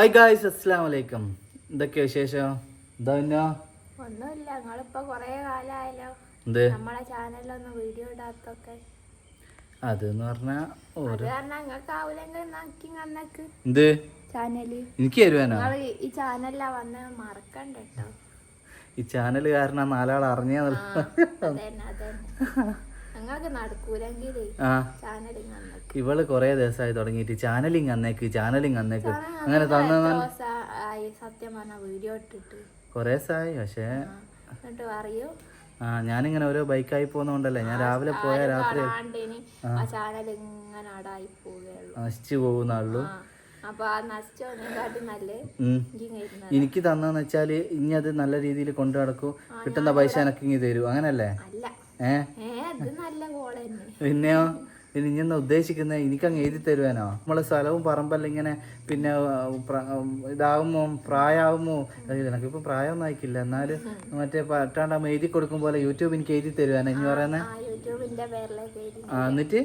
Hi guys അസ്സാം വലൈക്കും എന്തൊക്കെയാ വിശേഷം? എന്താ പിന്നെ? ഒന്നുമില്ല നിങ്ങളിപ്പോ കൊറേ കാലമായല്ലോ എന്ത്? നമ്മളെ ചാനലിലൊന്നും വീഡിയോ ഇടാത്തൊക്കെ. അതെന്ന് പറഞ്ഞാ ഓരോ എന്ത്? ചാനൽ. എനിക്ക് തരുവാനോ? ഈ ചാനലിലാ വന്ന് മറക്കണ്ട കേട്ടോ ഈ ചാനൽ കാരണം നാലാൾ അറിഞ്ഞാ നിങ്ങൾക്ക് നടക്കൂലെങ്കിൽ ചാനൽ ഇവൾ കൊറേ ദിവസമായി തുടങ്ങിയിട്ട് ചാനലിങ് അന്നേക്ക് ചാനലിങ് അന്നേക്ക്. അങ്ങനെ തന്ന സത്യം പറഞ്ഞ വീഡിയോ ഇട്ടിട്ട്. കൊറേ ദിവസമായി പക്ഷേ ആ, എന്നിട്ട് പറയൂ. ആ ഞാനിങ്ങനെ ഓരോ ബൈക്കായി പോകുന്നോണ്ടല്ലേ ഞാൻ രാവിലെ പോയ രാത്രി നശിച്ചു പോകുന്നുള്ളൂ എനിക്ക് തന്നെന്ന് വെച്ചാൽ ഇനി അത് നല്ല രീതിയിൽ കൊണ്ടു നടക്കൂ. കിട്ടുന്ന പൈസ എനക്ക് ഇങ്ങനെ തരൂ. അങ്ങനല്ലേ? ഏഹ് പിന്നെയോ? ഇനി ഞാൻ ഉദ്ദേശിക്കുന്നത് എനിക്കങ്ങ് എഴുതി തരുവാനോ? നമ്മളെ സ്ഥലവും പറമ്പല്ല ഇങ്ങനെ പിന്നെ ഇതാവുമോ പ്രായമാവുമോ എനിക്കിപ്പോൾ പ്രായമൊന്നും ആയിക്കില്ല എന്നാലും മറ്റേ പട്ടാണ്ടാകുമ്പോൾ എഴുതി കൊടുക്കും പോലെ യൂട്യൂബ് എനിക്ക് എഴുതി തരുവാനോ. ഇനി പറയുന്നത് ആ എന്നിട്ട്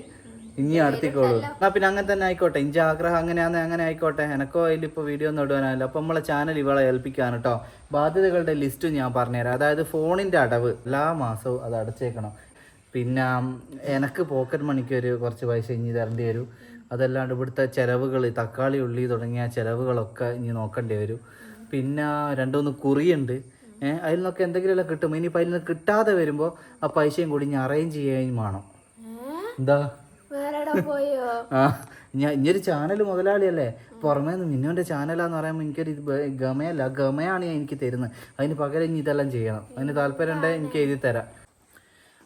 ഇനി അടുത്തേക്കോളൂ. എന്നാ പിന്നെ അങ്ങനെ തന്നെ ആയിക്കോട്ടെ. ഇഞ്ചി ആഗ്രഹം അങ്ങനെയാന്ന് അങ്ങനെ ആയിക്കോട്ടെ. എനക്കോ അതിലിപ്പോൾ വീഡിയോ ഒന്നും ഇടുവാനല്ലോ അപ്പം നമ്മളെ ചാനൽ ഇവളെ ഏൽപ്പിക്കാണ് കേട്ടോ ബാധ്യതകളുടെ ലിസ്റ്റ് ഞാൻ പറഞ്ഞുതരാം. അതായത് ഫോണിന്റെ അടവ് എല്ലാ മാസവും അത് അടച്ചേക്കണം. പിന്നെ എനിക്ക് പോക്കറ്റ് മണിക്ക് ഒരു കുറച്ച് പൈസ ഇനി തരേണ്ടി വരും. അതല്ലാണ്ട് ഇവിടുത്തെ ചിലവുകൾ തക്കാളി ഉള്ളി തുടങ്ങിയ ചിലവുകളൊക്കെ ഇനി നോക്കേണ്ടി വരും. പിന്നെ രണ്ടുമൂന്ന് കുറിയുണ്ട്. ഏഹ് അതിൽ നിന്നൊക്കെ എന്തെങ്കിലുമൊക്കെ കിട്ടും. ഇനിയിപ്പോൾ അതിൽ നിന്ന് കിട്ടാതെ വരുമ്പോൾ ആ പൈസയും കൂടി ഇനി അറേഞ്ച് ചെയ്യുകയും വേണം. എന്താ? ആ ഞാൻ ഇനിയൊരു ചാനൽ മുതലാളിയല്ലേ? പുറമേ നിന്ന് മിന്നുവിന്റെ ചാനലാന്ന് പറയുമ്പോൾ എനിക്കൊരു ഗമയല്ല ഗമയാണ് ഞാൻ എനിക്ക് തരുന്നത്. അതിന് പകരം ഇനി ഇതെല്ലാം ചെയ്യണം. അതിന് താല്പര്യം ഉണ്ടെങ്കിൽ എനിക്ക് എഴുതി തരാം.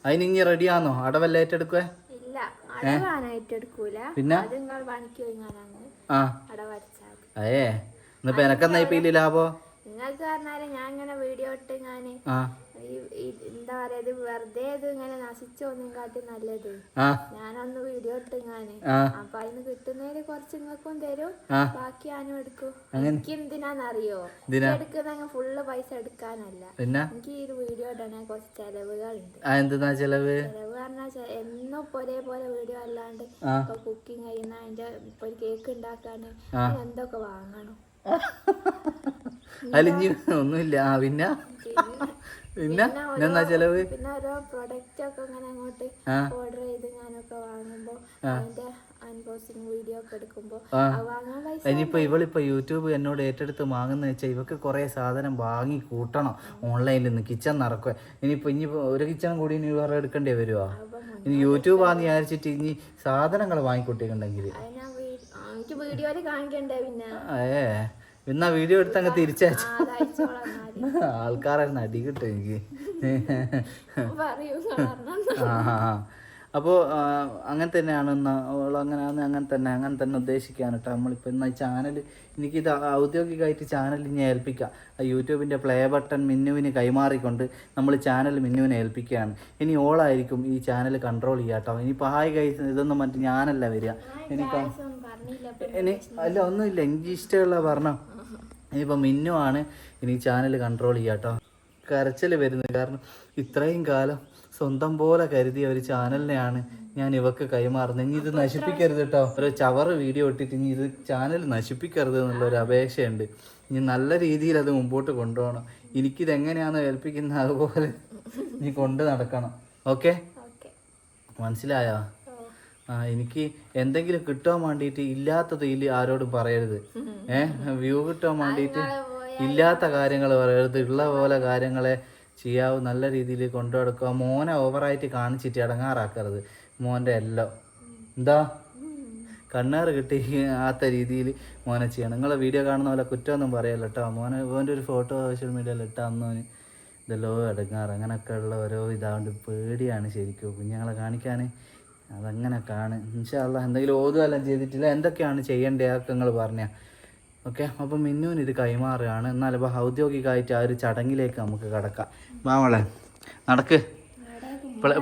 അതിന് ഇനി റെഡിയാണോ അടവല്ല ഏറ്റെടുക്കുവേ? പിന്നെ? ആ. അയേ ഇന്നിപ്പോൾ എനക്കെന്നാ ഇപ്പൊ ലാഭോ നിങ്ങൾക്ക് പറഞ്ഞാൽ ഞാൻ ഇങ്ങനെ വീഡിയോ ഇട്ട് ഞാൻ ഈ- ഈ എന്താ പറയാ ഇത് വെറുതെ ഇത് ഇങ്ങനെ നശിച്ചോന്നും കാട്ടി നല്ലത്. ആ. ഞാനൊന്ന് വീഡിയോ അപ്പൊ അതിന് കുറച്ച് നിങ്ങൾക്കും തരും. ബാക്കി ഞാനും എടുക്കും. എനിക്ക് എന്തിനാന്നറിയോ? എന്തിനാ? എടുക്കുന്ന ഫുള്ള് പൈസ എടുക്കാനല്ല. എനിക്ക് ഈ വീഡിയോ ഇടണേ കുറച്ച് ചെലവുകളുണ്ട്. ആ എന്തെന്നാ ചെലവ്? ചെലവ് പറഞ്ഞാൽ എന്നും ഒരേപോലെ വീഡിയോ അല്ലാണ്ട് ഇപ്പൊ കുക്കിംഗ് അതിന്റെ ഇപ്പൊ ഒരു കേക്ക്. അതിന് എന്തൊക്കെ വാങ്ങണം? അലിഞ്ഞു ഒന്നുമില്ല. ആ പിന്നെ പിന്നെ എന്നാ ചെലവ്? പിന്നെ ഓരോ പ്രൊഡക്റ്റ് ഒക്കെ ഇങ്ങനെ അങ്ങോട്ട് ഓർഡർ ചെയ്ത് ഞാനൊക്കെ വാങ്ങുമ്പോ അതിന്റെ അൺബോക്സിംഗ് വീഡിയോ ഒക്കെ എടുക്കുമ്പോ വാങ്ങാൻ പൈസ ഇനിയിപ്പോൾ ഇവളിപ്പോൾ യൂട്യൂബ് എന്നോട് ഏറ്റെടുത്ത് വാങ്ങുന്ന വെച്ചാൽ ഇവക്ക് കുറേ സാധനം വാങ്ങി കൂട്ടണം. ഓൺലൈനിൽ നിന്ന് കിച്ചൺ നടക്കുക ഇനിയിപ്പോ ഇനിയിപ്പോ ഒരു കിച്ചൺ കൂടി ഇനി വേറെ എടുക്കേണ്ടി വരുവാ. ഇനി യൂട്യൂബ് ആന്ന് വിചാരിച്ചിട്ട് ഇനി സാധനങ്ങൾ വാങ്ങിക്കൂട്ടിയിട്ടുണ്ടെങ്കിൽ എനിക്ക് വീഡിയോയിൽ കാണിക്കണ്ടേ പിന്നെ? ഏ. എന്നാ വീഡിയോ എടുത്ത് അങ്ങ് തിരിച്ചയച്ചു ആൾക്കാരെ നടി കിട്ടും എനിക്ക്. ആ. അപ്പോൾ അങ്ങനെ തന്നെയാണ് അവൾ അങ്ങനെ തന്നെ അങ്ങനെ തന്നെ ഉദ്ദേശിക്കുകയാണ് കേട്ടോ നമ്മളിപ്പോൾ ഇന്ന് ചാനൽ എനിക്കിത് ഔദ്യോഗികമായിട്ട് ചാനൽ ഇനി ഏൽപ്പിക്കാം. ആ യൂട്യൂബിന്റെ പ്ലേ ബട്ടൺ മിന്നുവിന് കൈമാറിക്കൊണ്ട് നമ്മൾ ചാനൽ മിന്നുവിനെ ഏൽപ്പിക്കുകയാണ്. ഇനി ഓളായിരിക്കും ഈ ചാനൽ കൺട്രോൾ ചെയ്യുക കേട്ടോ ഇനി ഹായ് കൈസ് ഇതൊന്നും മറ്റേ ഞാനല്ല വരിക. എനിക്ക്. ഇനി അല്ല ഒന്നുമില്ല. എനിക്ക് ഇഷ്ടമുള്ള പറഞ്ഞോ. ഇനിയിപ്പോൾ മിന്നു ആണ് ഇനി ചാനൽ കൺട്രോൾ ചെയ്യാം കേട്ടോ കരച്ചിൽ വരുന്നത് കാരണം ഇത്രയും കാലം സ്വന്തം പോലെ കരുതിയ ഒരു ചാനലിനെയാണ് ഞാൻ ഇവക്ക് കൈമാറുന്നത്. ഇനി ഇത് നശിപ്പിക്കരുത് കേട്ടോ ഒരു ചവറ് വീഡിയോ ഇട്ടിട്ട് ഇനി ഇത് ചാനൽ നശിപ്പിക്കരുത് എന്നുള്ള ഒരു അപേക്ഷയുണ്ട്. ഇനി നല്ല രീതിയിൽ അത് മുമ്പോട്ട് കൊണ്ടുപോകണം. എനിക്കിത് എങ്ങനെയാണോ ഏൽപ്പിക്കുന്നത് അതുപോലെ ഇനി കൊണ്ട് നടക്കണം. ഓക്കെ? ഓക്കെ. മനസ്സിലായോ? ആ എനിക്ക് എന്തെങ്കിലും കിട്ടാൻ വേണ്ടിയിട്ട് ഇല്ലാത്തത് ഇല്ല ആരോടും പറയരുത്. ഏഹ് വ്യൂ കിട്ടാൻ വേണ്ടിയിട്ട് ഇല്ലാത്ത കാര്യങ്ങൾ പറയരുത് ഉള്ള പോലെ കാര്യങ്ങളെ ചെയ്യാവും നല്ല രീതിയിൽ കൊണ്ടു നടക്കുക മോനെ ഓവറായിട്ട് കാണിച്ചിട്ട് ഇടങ്ങാറാക്കരുത്. മോന്റെ എല്ലാം. എന്താ? കണ്ണേറ് കിട്ടിയാത്ത രീതിയിൽ മോനെ ചെയ്യണം. നിങ്ങളെ വീഡിയോ കാണുന്ന പോലെ കുറ്റമൊന്നും പറയല്ല കേട്ടോ. മോനെ മോന്റെ ഒരു ഫോട്ടോ സോഷ്യൽ മീഡിയയിൽ ഇട്ട അന്നോന് ഇതെല്ലോ എടുക്കാറ് അങ്ങനെയൊക്കെ ഉള്ള ഓരോ ഇതാണ്ട് പേടിയാണ് ശരിക്കും. കുഞ്ഞുങ്ങളെ കാണിക്കാൻ അതങ്ങനെ കാണ് ഇൻഷാല്ല എന്തെങ്കിലും ഓതുവെല്ലാം ചെയ്തിട്ടില്ല. എന്തൊക്കെയാണ് ചെയ്യേണ്ടത് അതൊക്കെ നിങ്ങൾ പറഞ്ഞ. ഓക്കെ അപ്പം മിന്നുവിന് ഇത് കൈമാറുകയാണ്. എന്നാൽ ഇപ്പോൾ ഔദ്യോഗികമായിട്ട് ആ ഒരു ചടങ്ങിലേക്ക് നമുക്ക് കടക്കാം. മാമളെ നടക്ക്.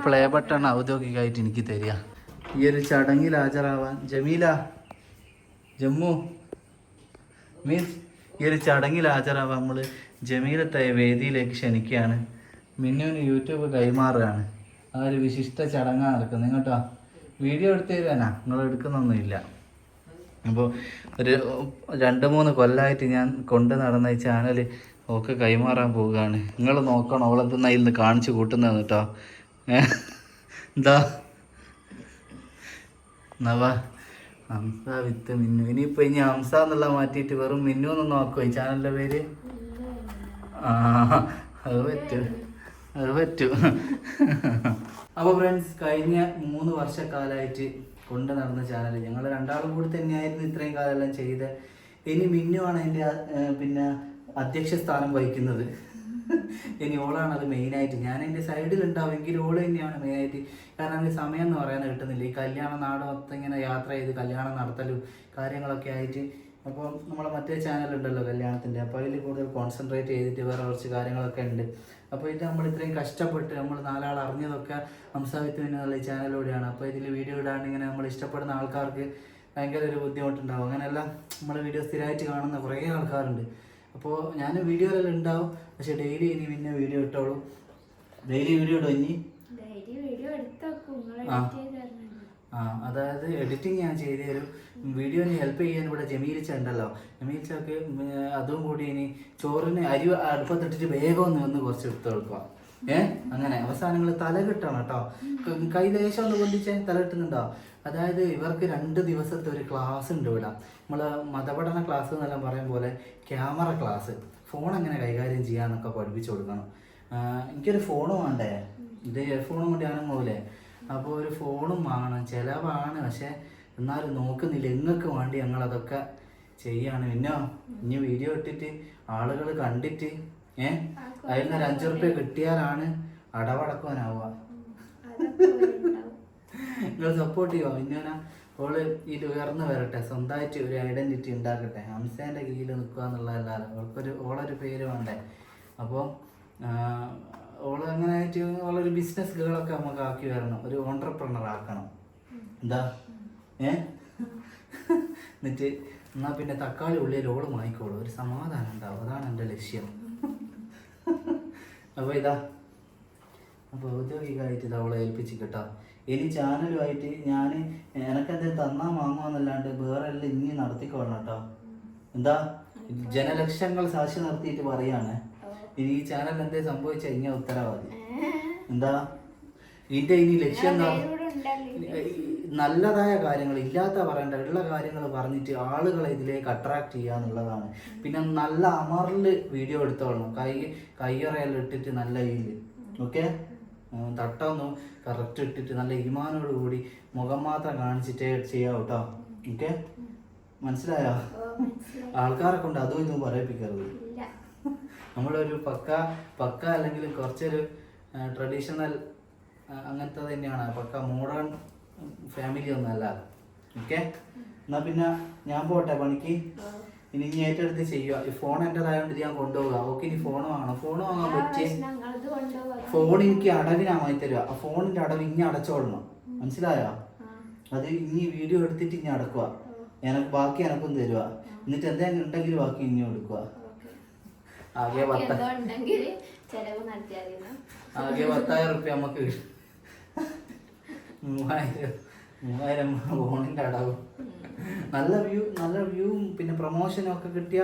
പ്ലേ ബട്ടൺ ഔദ്യോഗികമായിട്ട് എനിക്ക് തരിക. ഈ ഒരു ചടങ്ങിൽ ഹാജരാവാൻ ജമീല ജമ്മു മീൻസ് ഈ ഒരു ചടങ്ങിൽ ഹാജരാവാൻ നമ്മൾ ജമീലത്തെ വേദിയിലേക്ക് ക്ഷണിക്കുകയാണ്. മിന്നുവിന് യൂട്യൂബ് കൈമാറുകയാണ്. ആ ഒരു വിശിഷ്ട ചടങ്ങാണ് നടക്കുന്നത്. കേട്ടോ വീഡിയോ എടുത്തു തരുവാനാ? നിങ്ങൾ എടുക്കുന്നൊന്നുമില്ല. അപ്പോൾ ഒരു രണ്ട് മൂന്ന് കൊല്ലമായിട്ട് ഞാൻ കൊണ്ട് നടന്ന ഈ ചാനൽ ഒക്കെ കൈമാറാൻ പോവുകയാണ്. നിങ്ങൾ നോക്കണം അവളെന്തെന്നാ ഇന്ന് കാണിച്ചു കൂട്ടുന്നത് കേട്ടോ എന്താ? നവ ഹംസ വിത്ത് മിന്നു. ഇനിയിപ്പോൾ ഇനി ഹംസ എന്നുള്ള മാറ്റിയിട്ട് വെറും മിന്നു എന്ന് നോക്കുമോ ഈ ചാനലിന്റെ പേര്. ആ അത് പറ്റൂ. അത് പറ്റൂ. അപ്പോൾ ഫ്രണ്ട്സ് കഴിഞ്ഞ മൂന്ന് വർഷക്കാലമായിട്ട് കൊണ്ട് നടന്ന ചാനൽ ഞങ്ങൾ രണ്ടാളും കൂടി തന്നെയായിരുന്നു ഇത്രയും കാലമെല്ലാം ചെയ്ത്. ഇനി മിന്നുവാണ് അതിന്റെ പിന്നെ അധ്യക്ഷ സ്ഥാനം വഹിക്കുന്നത്. ഇനി ഓളാണ് അത് മെയിനായിട്ട് ഞാൻ എന്റെ സൈഡിൽ ഉണ്ടാവുമെങ്കിൽ ഓൾ തന്നെയാണ് മെയിനായിട്ട് കാരണം എനിക്ക് സമയം എന്ന് പറയാൻ കിട്ടുന്നില്ല. ഈ കല്യാണ നാട് മൊത്തം ഇങ്ങനെ യാത്ര ചെയ്ത് കല്യാണം നടത്തലും കാര്യങ്ങളൊക്കെ ആയിട്ട്. അപ്പോൾ നമ്മളെ മറ്റേ ചാനലുണ്ടല്ലോ കല്യാണത്തിന്റെ അപ്പോൾ അതിൽ കൂടുതൽ കോൺസെൻട്രേറ്റ് ചെയ്തിട്ട് വേറെ കുറച്ച് കാര്യങ്ങളൊക്കെ ഉണ്ട്. അപ്പോൾ ഇത് നമ്മൾ ഇത്രയും കഷ്ടപ്പെട്ട് നമ്മൾ നാലാൾ അറിഞ്ഞതൊക്കെ ഹംസാവിത്ത് എന്നുള്ള ചാനലിലൂടെയാണ് അപ്പോൾ ഇതിൽ വീഡിയോ ഇടാണ്ട് ഇങ്ങനെ നമ്മൾ ഇഷ്ടപ്പെടുന്ന ആൾക്കാർക്ക് ഭയങ്കര ഒരു ബുദ്ധിമുട്ടുണ്ടാവും. അങ്ങനെയല്ല നമ്മൾ വീഡിയോ സ്ഥിരമായിട്ട് കാണുന്ന കുറേ ആൾക്കാരുണ്ട്. അപ്പോൾ ഞാൻ വീഡിയോയിലെല്ലാം ഉണ്ടാവും. പക്ഷെ ഡെയിലി ഇനി പിന്നെ വീഡിയോ ഇട്ടോളൂ. ഡെയിലി വീഡിയോ ഇടും ഇനി? ആ. എഡിറ്റ് ചെയ്ത് തരണം ആ അതായത് എഡിറ്റിംഗ് ഞാൻ ചെയ്ത് തരും വീഡിയോനെ ഹെൽപ്പ് ചെയ്യാൻ ഇവിടെ ജമീലിച്ച ഉണ്ടല്ലോ. ജമീലിച്ചൊക്കെ അതും കൂടി ഇനി ചോറിന് അരി അടുപ്പത്തിട്ടിട്ട് വേഗം ഒന്ന് വന്ന് കുറച്ച് എടുത്ത് കൊടുക്കുക ഏ? അങ്ങനെ. അവസാനങ്ങൾ തല കിട്ടണം കേട്ടോ. ക- കൈ ദേശം ഒന്ന് പൊന്തിച്ചേ തല കിട്ടുന്നുണ്ടോ? അതായത് ഇവർക്ക് രണ്ട് ദിവസത്തെ ഒരു ക്ലാസ് ഉണ്ട് ഇവിടെ. നമ്മൾ മതപഠന ക്ലാസ് എന്നെല്ലാം പറയും പോലെ ക്യാമറ ക്ലാസ് ഫോൺ എങ്ങനെ കൈകാര്യം ചെയ്യാന്നൊക്കെ പഠിപ്പിച്ചു കൊടുക്കണം. എനിക്കൊരു ഫോൺ വേണ്ടേ? ഇത് ഫോണും കൊണ്ട് ഞാനങ്ങൂലേ അപ്പോൾ ഒരു ഫോണും വാങ്ങണം. ചിലവാണ്. പക്ഷെ എന്നാലും നോക്കുന്നില്ല. നിങ്ങൾക്ക് വേണ്ടി ഞങ്ങളതൊക്കെ ചെയ്യാണ്. പിന്നെ ഇനി വീഡിയോ ഇട്ടിട്ട് ആളുകൾ കണ്ടിട്ട് ഏ? അതിൽ നിന്ന് ഒരു അഞ്ചു റുപ്യ കിട്ടിയാലാണ് അടവടക്കുവാനാവുക. നിങ്ങൾ സപ്പോർട്ട് ചെയ്യുമോ പിന്നെ ഓൾ ഇത് ഉയർന്നു വരട്ടെ. സ്വന്തമായിട്ട് ഒരു ഐഡന്റിറ്റി ഉണ്ടാക്കട്ടെ. ഹംസേന്റെ കീഴിൽ നിൽക്കുക എന്നുള്ളതല്ലാതെ. അവൾക്കൊരു ഓളൊരു പേര് വേണ്ടേ? അപ്പോൾ ഓൾ അങ്ങനെ ആയിട്ട് ഓളൊരു ബിസിനസ് ഗേളൊക്കെ നമുക്ക് ആക്കി വരണം. ഒരു ഓണ്ടർപ്രണർ ആക്കണം. എന്താ? ഏ? എന്നിട്ട് എന്നാ പിന്നെ തക്കാളി ഉള്ളിൽ ഓൾ വാങ്ങിക്കോളൂ ഒരു സമാധാനം ഉണ്ടാവും. അതാണ് എന്റെ ലക്ഷ്യം. അപ്പോൾ ഇതാ. അപ്പോൾ ഔദ്യോഗികമായിട്ട് ഇത് അവളെ ഏൽപ്പിച്ച് കേട്ടോ. ഇനി ചാനലുമായിട്ട് ഞാൻ എനക്കെന്തെങ്കിലും തന്നാ വാങ്ങുമെന്നല്ലാണ്ട് വേറെ എല്ലാം ഇനി നടത്തിക്കോളണം കേട്ടോ. എന്താ? ജനലക്ഷങ്ങൾ സാക്ഷി നടത്തിയിട്ട് പറയാണ്. ഇനി ഈ ചാനൽ എന്തേ സംഭവിച്ച? ഇങ്ങനെ ഉത്തരവാദി. എന്താ? ഇതിന്റെ ഇനി ലക്ഷ്യം എന്താ? നല്ലതായ കാര്യങ്ങൾ ഇല്ലാത്ത പറയണ്ട ഉള്ള കാര്യങ്ങൾ പറഞ്ഞിട്ട് ആളുകളെ ഇതിലേക്ക് അട്രാക്ട് ചെയ്യുക എന്നുള്ളതാണ്. പിന്നെ നല്ല അമറിൽ വീഡിയോ എടുത്തോളണം. കൈ കയ്യറയെല്ലാം ഇട്ടിട്ട് നല്ല ഇതിൽ ഓക്കെ? തട്ടൊന്നും കറക്റ്റ് ഇട്ടിട്ട് നല്ല ഈമാനോട് കൂടി മുഖം മാത്രം കാണിച്ചിട്ടേ ചെയ്യാം കേട്ടോ. ഓക്കെ? മനസ്സിലായോ? ആൾക്കാരെ കൊണ്ട് അതും ഇതും പറയിപ്പിക്കരുത്. നമ്മളൊരു പക്ക പക്ക അല്ലെങ്കിൽ കുറച്ചൊരു ട്രഡീഷണൽ അങ്ങനത്തെ തന്നെയാണ്. പക്ക മോഡേൺ ഫാമിലി ഒന്നും അല്ല ഓക്കെ എന്നാ പിന്നെ ഞാൻ പോട്ടെ പണിക്ക്. ഇനി ഇനി ഏറ്റെടുത്ത് ചെയ്യുക. ഈ ഫോൺ എന്റെതായോണ്ട് ഞാൻ കൊണ്ടുപോകുക ഓക്കെ ഇനി ഫോൺ വാങ്ങണം. ഫോൺ വാങ്ങാൻ പറ്റിയ കൊണ്ടുപോകാം ഫോൺ എനിക്ക് അടവിനാ വാങ്ങി തരിക ആ ഫോണിന്റെ അടവ് ഇനി അടച്ചോളണം മനസ്സിലായോ? അത് ഇനി വീഡിയോ എടുത്തിട്ട് ഇനി അടക്കുക എനക്ക് ബാക്കി എനക്കും തരുക എന്നിട്ട് എന്തെങ്കിലും ഉണ്ടെങ്കിൽ ബാക്കി ഇനി എടുക്കുക ആകെ ആകെ പത്തായിരം റുപ്യ നമുക്ക്. മൂവായിരം മൂവായിരം ഫോണിന്റെ അടവ്. നല്ല വ്യൂ നല്ല വ്യൂവും പിന്നെ പ്രൊമോഷനും ഒക്കെ കിട്ടിയ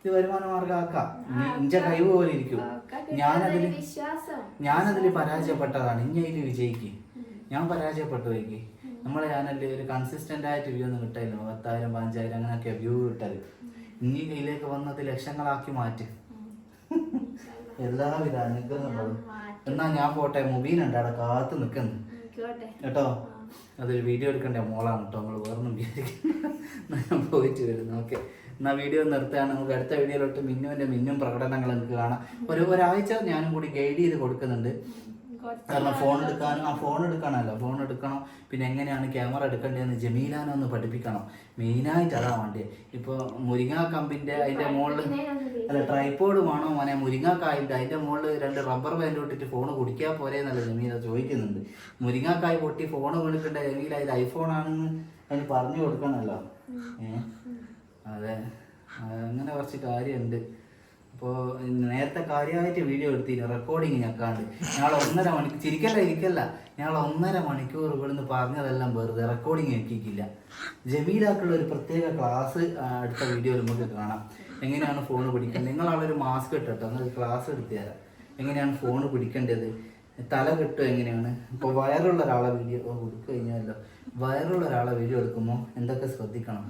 ഇത് വരുമാന മാർഗമാക്കാം ഇഞ്ച കഴിവ് പോലെ ഇരിക്കും. ഞാനതിൽ ഞാനതിൽ പരാജയപ്പെട്ടതാണ്. ഇനി അതിൽ വിജയിക്ക്. ഞാൻ പരാജയപ്പെട്ടു എനിക്ക്. നമ്മളെ ചാനലിൽ ഒരു കൺസിസ്റ്റന്റ് ആയിട്ട് വ്യൂ ഒന്നും കിട്ടായിരുന്നു പത്തായിരം പതിനഞ്ചായിരം അങ്ങനെയൊക്കെ വ്യൂ കിട്ടത് ഇനി ഇതിലേക്ക് വന്നത് ലക്ഷങ്ങളാക്കി മാറ്റും. എല്ലാവിധ അനുഗ്രഹങ്ങളും. എന്നാ ഞാൻ പോട്ടെ മുബീനുണ്ട് അവിടെ കാത്ത് നിൽക്കുന്നു. കേട്ടോ? അതൊരു വീഡിയോ എടുക്കണ്ടേ? മോളാണ് കേട്ടോ നമ്മൾ വേറൊന്നും ഞാൻ പോയിട്ട് വരുന്നു. ഓക്കെ. എന്നാ വീഡിയോ നിർത്തുകയാണ്. നമുക്ക് അടുത്ത വീഡിയോയിലോട്ട് മിന്നുവിന്റെ മിന്നും പ്രകടനങ്ങൾ നിങ്ങൾക്ക് കാണാം. ഒരു ഒരാഴ്ച ഞാനും കൂടി ഗൈഡ് ചെയ്ത് കൊടുക്കുന്നുണ്ട്. കാരണം ഫോൺ എടുക്കാനും ആ ഫോൺ എടുക്കണമല്ലോ. ഫോൺ എടുക്കണം. പിന്നെ എങ്ങനെയാണ് ക്യാമറ എടുക്കേണ്ടതെന്ന് ജമീലാനെ ഒന്ന് പഠിപ്പിക്കണം. മെയിനായിട്ട് അതാ വേണ്ടി. ഇപ്പോൾ മുരിങ്ങ കമ്പിന്റെ അതിന്റെ മുകളിൽ അല്ല ട്രൈപ്പോഡ് വേണോ മോനെ? മുരിങ്ങാക്കായുണ്ട് അതിന്റെ മുകളിൽ രണ്ട് റബ്ബർ ബാൻഡ് ഇട്ടിട്ട് ഫോൺ കുടിക്കാൻ പോരെ എന്നല്ല ജമീല ചോദിക്കുന്നുണ്ട്. മുരിങ്ങാക്കായ് പൊട്ടി ഫോൺ വിളിക്കേണ്ട ജമീല ഇത് ഐഫോൺ ആണെന്ന് അതിന് പറഞ്ഞു കൊടുക്കണമല്ലോ. ഏ? അതെ. അങ്ങനെ കുറച്ച് കാര്യമുണ്ട്. അപ്പോൾ നേരത്തെ കാര്യമായിട്ട് വീഡിയോ എടുത്തില്ല. റെക്കോർഡിങ് ഞക്കാണ്ട് ഞങ്ങൾ ഒന്നര മണിക്കൂർ ചിരിക്കല്ല ഇരിക്കല്ല. ഞങ്ങൾ ഒന്നര മണിക്കൂർ ഇവിടുന്ന് പറഞ്ഞതെല്ലാം വെറുതെ റെക്കോർഡിങ് എത്തിക്കില്ല ജമീലാക്കുള്ള ഒരു പ്രത്യേക ക്ലാസ് അടുത്ത വീഡിയോയിൽ നമുക്ക് കാണാം. എങ്ങനെയാണ് ഫോൺ പിടിക്കേണ്ടത്? നിങ്ങളവിടെ മാസ്ക് ഇട്ടോ അങ്ങനെ ക്ലാസ് എടുത്തു തരാം. എങ്ങനെയാണ് ഫോൺ പിടിക്കേണ്ടത്? തല കിട്ടുക എങ്ങനെയാണ്? ഇപ്പോൾ വയറുള്ള ഒരാളെ വീഡിയോ കൊടുത്തു കഴിഞ്ഞാലോ വയറുള്ള ഒരാളെ വീഡിയോ എടുക്കുമ്പോൾ എന്തൊക്കെ ശ്രദ്ധിക്കണം?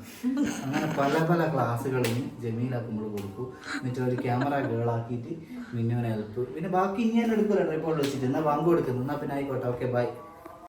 അങ്ങനെ പല പല ക്ലാസ്സുകളും ജമീലാക്കുമ്പോൾ കൊടുക്കും. എന്നിട്ട് ഒരു ക്യാമറ ഗേളാക്കിയിട്ട് മിന്നുവിനെ ഹെൽപ്പ് പിന്നെ ബാക്കി ഞാൻ എടുക്കില്ല ട്രിപ്പോൾ വെച്ചിട്ട്. എന്നാൽ ബാങ്ക് കൊടുക്കുന്നു എന്നാൽ പിന്നെ ആയിക്കോട്ടെ. Okay bye